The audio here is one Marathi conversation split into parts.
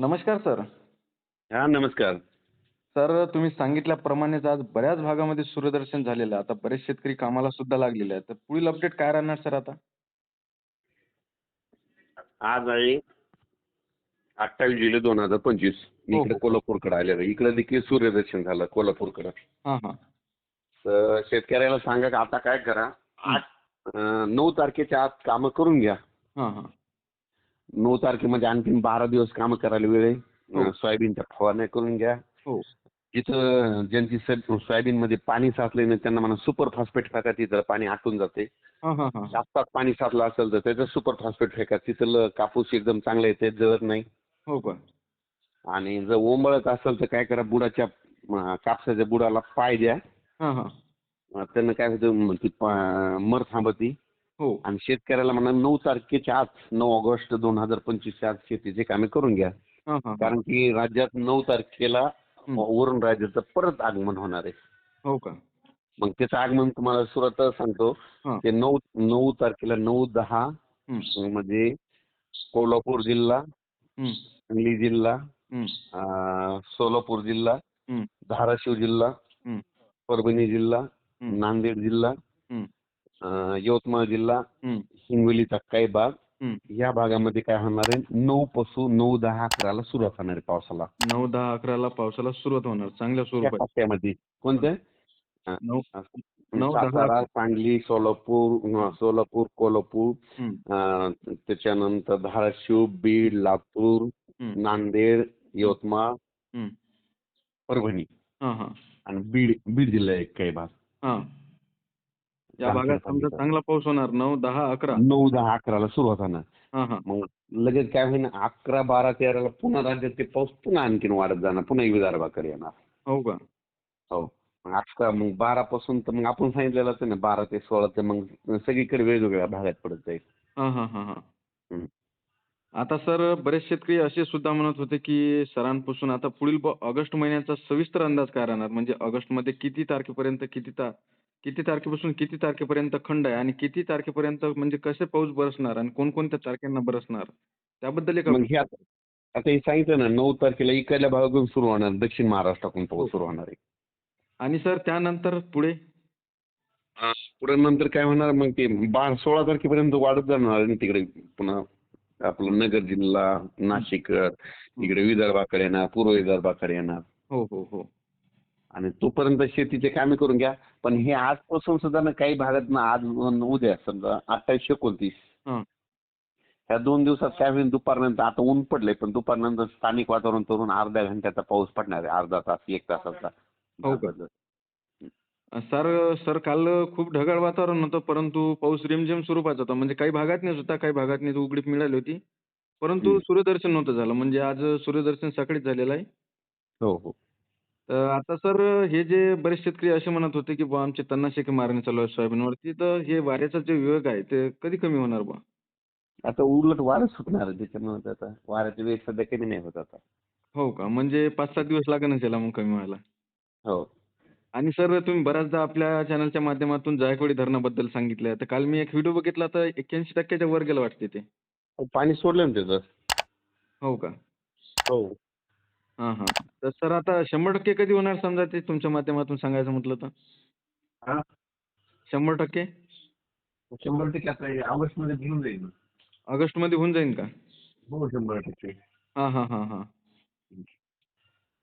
नमस्कार सर. हा नमस्कार. सर तुम्ही सांगितल्याप्रमाणेच आज बऱ्याच भागामध्ये सूर्यदर्शन झालेलं आहे. आता बरेच शेतकरी कामाला सुद्धा लागलेले आहेत. तर पुढील अपडेट काय राहणार सर आता? आज आहे अठ्ठावीस जुलै दोन हजार पंचवीस. मी हो, इकडे हो. कोल्हापूरकडे आलेलो इकडे देखील सूर्यदर्शन झालं कोल्हापूरकडे. हां हां. तर शेतकऱ्याला सांगा की आता काय करा? आठ अं, नऊ तारखेच्या आत कामं करून घ्या. हां हां. नऊ तारखेमध्ये आणखीन बारा दिवस कामं करायला वेळ आहे. हो. सोयाबीनच्या फवारण्या करून घ्या. हो. जिथं ज्यांची सोयाबीन मध्ये पाणी साचले नाही त्यांना म्हणा सुपर फॉस्फेट फेका तिथं पाणी आटून जाते. हां हां हां. जास्त पाणी साचलं असेल तर त्याचं सुपर फॉस्फेट फेका. तिथलं कापूस एकदम चांगला येते जळत नाही. हो का आणि जर ओंबळत असेल तर काय करा बुडाच्या कापसाच्या बुडाला पाय द्या. हां हां. त्यानं काय होतं मर थांबती. हो आणि शेतकऱ्याला म्हणा नऊ तारखेच्या आत नऊ ऑगस्ट दोन हजार पंचवीसच्या आत शेतीचे कामे करून घ्या. हां हां कारण की राज्यात नऊ तारखेला हं. वरुण राजाचं परत आगमन होणार आहे. हो का? मग त्याचं आगमन तुम्हाला सुरुवात सांगतो. हां. ते नऊ नऊ तारखेला नऊ दहा हं, मध्ये कोल्हापूर जिल्हा हं, सांगली जिल्हा हं, सोलापूर जिल्हा हं, धाराशिव जिल्हा हं, परभणी जिल्हा हं, नांदेड जिल्हा हं, यवतमाळ जिल्हा हं, हिंगोलीचा काही भाग. या भागामध्ये काय होणार आहे? नऊ पासून नऊ दहा अकराला सुरुवात होणार आहे पावसाला. नऊ दहा अकराला पावसाला सुरुवात होणार. चांगल्या टप्प्यामध्ये. कोणत्या? सातारा. सांगली सोलापूर सोलापूर कोल्हापूर त्याच्यानंतर धाराशिव बीड लातूर नांदेड यवतमाळ. परभणी. आणि बीड बीड जिल्हा एक काही भाग. हां. या भागात समजा. चांगला. पाऊस होणार नऊ दहा अकरा. नऊ दहा अकराला सुरुवात होणार हां हां. मग लगेच काय होईल अकरा बारा तेराला पुन्हा राज्यात ते पाऊस पुन्हा आणखीन वाढत जाणार पुन्हा विदर्भाकडे येणार. हो का? हो. मग अकरा मग बारा पासून तर मग आपण सांगितलेलं आहे ना बारा ते सोळा ते मग सगळीकडे वेगवेगळ्या भागात पडत जाईल. हां हां हां हां. हं. आता सर बरेच शेतकरी असे सुद्धा म्हणत होते की सरांपासून आता पुढील ऑगस्ट महिन्याचा सविस्तर अंदाज काय राहणार? म्हणजे ऑगस्टमध्ये किती तारखेपर्यंत किती ता किती तारखेपासून किती तारखेपर्यंत खंड आहे आणि किती तारखेपर्यंत म्हणजे कसे पाऊस बरसणार आणि कोणकोणत्या तारखेंना बरसणार त्याबद्दल एक मग हे आता आता हे सांगितलं ना नऊ तारखेला इकडल्या भागातून सुरू होणार दक्षिण महाराष्ट्रातून पाऊस सुरू होणार आहे. आणि सर त्यानंतर पुढे? पुढे नंतर काय होणार मग ते बारा सोळा तारखेपर्यंत वाढत जाणार आणि तिकडे पुन्हा आपलं नगर जिल्हा नाशिक इकडे विदर्भाकडे येणार पूर्व विदर्भाकडे येणार. हो हो हो. आणि तोपर्यंत शेतीचे कामे करून घ्या. पण हे आजपासून सुद्धा ना काही भागात ना आज न उद्या समजा अठ्ठावीस एकोणतीस. ह्या दोन दिवसात काय होईल दुपारनंतर आता ऊन पडलंय पण दुपारनंतर स्थानिक वातावरण करून अर्ध्या घंट्याचा पाऊस पडणार आहे अर्धा तास एक तासाचा. हो का? सर सर काल खूप ढगाळ वातावरण होतं परंतु पाऊस रिमझिम स्वरूपाचा होता. म्हणजे काही भागातनीच होता काही भागातनी उघडीप मिळाली होती. परंतु. सूर्यदर्शन नव्हतं झालं. म्हणजे आज सूर्यदर्शन सकाळीच झालेलं आहे. हो हो. तर आता सर हे जे बरेच शेतकरी असे म्हणत होते की बुवा आमची तणनाशके मारणी चालू आहे सोयाबीनवरती. तर हे वाऱ्याचा जे वेग आहे ते कधी कमी होणार बुवा? आता उलट वारच सुटणार आहे त्याच्यामुळे आता. वाऱ्याचा वेग सध्या कमी नाही होत आता. हो का? म्हणजे पाच सात दिवस लागेलच याला मग कमी व्हायला. हो. आणि सर तुम्ही बऱ्याचदा आपल्या चॅनलच्या माध्यमातून जायकवाडी धरणाबद्दल सांगितलं तर काल मी एक व्हिडिओ बघितला तर एक्क्याऐंशी टक्क्याच्या वर गेलं वाटते ते. पाणी सोडलं ना त्याचं? हो का? हो. हां हां. तर सर आता शंभर टक्के कधी होणार समजा ते तुमच्या माध्यमातून सांगायचं म्हटलं तर? हा. शंभर टक्के? शंभर टक्के आता ऑगस्टमध्ये घेऊन जाईल ऑगस्टमध्ये होऊन जाईल का? हो शंभर टक्के. हां हां हां हां.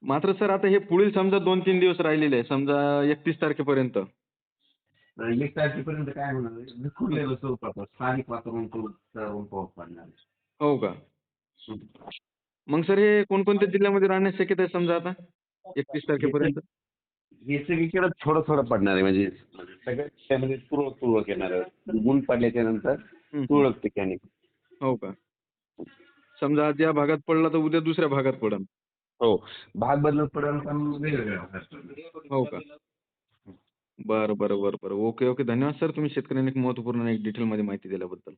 मात्र सर आता हे पुढील समजा दोन तीन दिवस राहिलेले आहे समजा एकतीस तारखेपर्यंत. आणि एक तारखेपर्यंत काय होणार आहे? विखुरलेलं स्वरूपाचं स्थानिक वातावरण करून त्यावरून पाऊस पडणार आहे. हो का? मग सर हे कोणकोणत्या जिल्ह्यामध्ये राहण्यास शक्यता आहे समजा आता? एकतीस तारखेपर्यंत. हे सगळीकडे थोडं थोडं पडणार आहे. म्हणजे सगळ्या तुरळक तुरळक येणार आहे. ऊन पडल्याच्या नंतर. तुरळक ठिकाणी. हो का? समजा आज या भागात पडला तर उद्या दुसऱ्या भागात पडेल हो. भाग बदलत पडेल पण वेगवेगळ्या. हो का? बरं बरं बरं बरं. Okay okay. धन्यवाद सर. तुम्ही शेतकऱ्यांना एक महत्त्वपूर्ण एक डिटेलमध्ये माहिती दिल्याबद्दल.